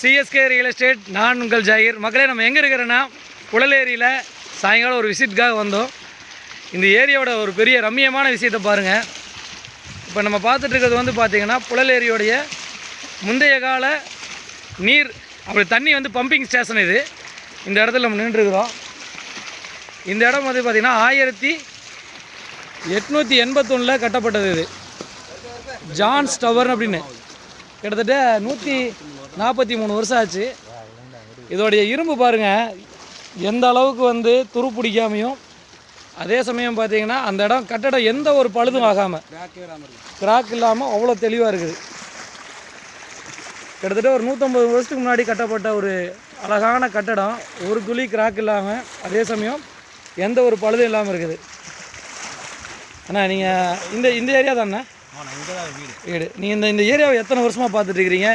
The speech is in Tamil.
சிஎஸ்கே ரியல் எஸ்டேட் நான் உங்கள் ஜாகிர். மக்களே நம்ம எங்கே இருக்கிறோன்னா புழலேரியில் சாயங்காலம் ஒரு விசிட்டுக்காக வந்தோம். இந்த ஏரியாவோட ஒரு பெரிய ரம்மியமான விஷயத்தை பாருங்கள் இப்போ நம்ம பார்த்துட்ருக்கிறது வந்து பார்த்திங்கன்னா புழலேரியோடைய முந்தைய கால நீர் அப்படி தண்ணி வந்து பம்பிங் ஸ்டேஷன் இது. இந்த இடத்துல நம்ம நின்றுருக்குறோம் இந்த இடம் வந்து பார்த்திங்கன்னா ஆயிரத்தி எட்நூற்றி எண்பத்தொன்னில் கட்டப்பட்டது இது. ஜான்ஸ் டவர் அப்படின்னு. கிட்டத்தட்ட நூற்றி நாற்பத்தி மூணு வருஷம் ஆச்சு. இதோடைய இரும்பு பாருங்கள் எந்த அளவுக்கு வந்து துரு பிடிக்காமையும் அதே சமயம் பார்த்தீங்கன்னா அந்த இடம் கட்டடம் எந்த ஒரு பழுதும் ஆகாமல் கிராக் இல்லாமல் அவ்வளோ தெளிவாக இருக்குது. கிட்டத்தட்ட ஒரு நூற்றம்பது வருஷத்துக்கு முன்னாடி கட்டப்பட்ட ஒரு அழகான கட்டடம். ஒரு துளி கிராக் இல்லாமல் அதே சமயம் எந்த ஒரு பழுதும் இல்லாமல் இருக்குது. அண்ணா நீங்கள் இந்த இந்த ஏரியா தானே? வீடு. நீங்கள் இந்த இந்த ஏரியாவை எத்தனை வருஷமாக பார்த்துட்டு இருக்கிறீங்க?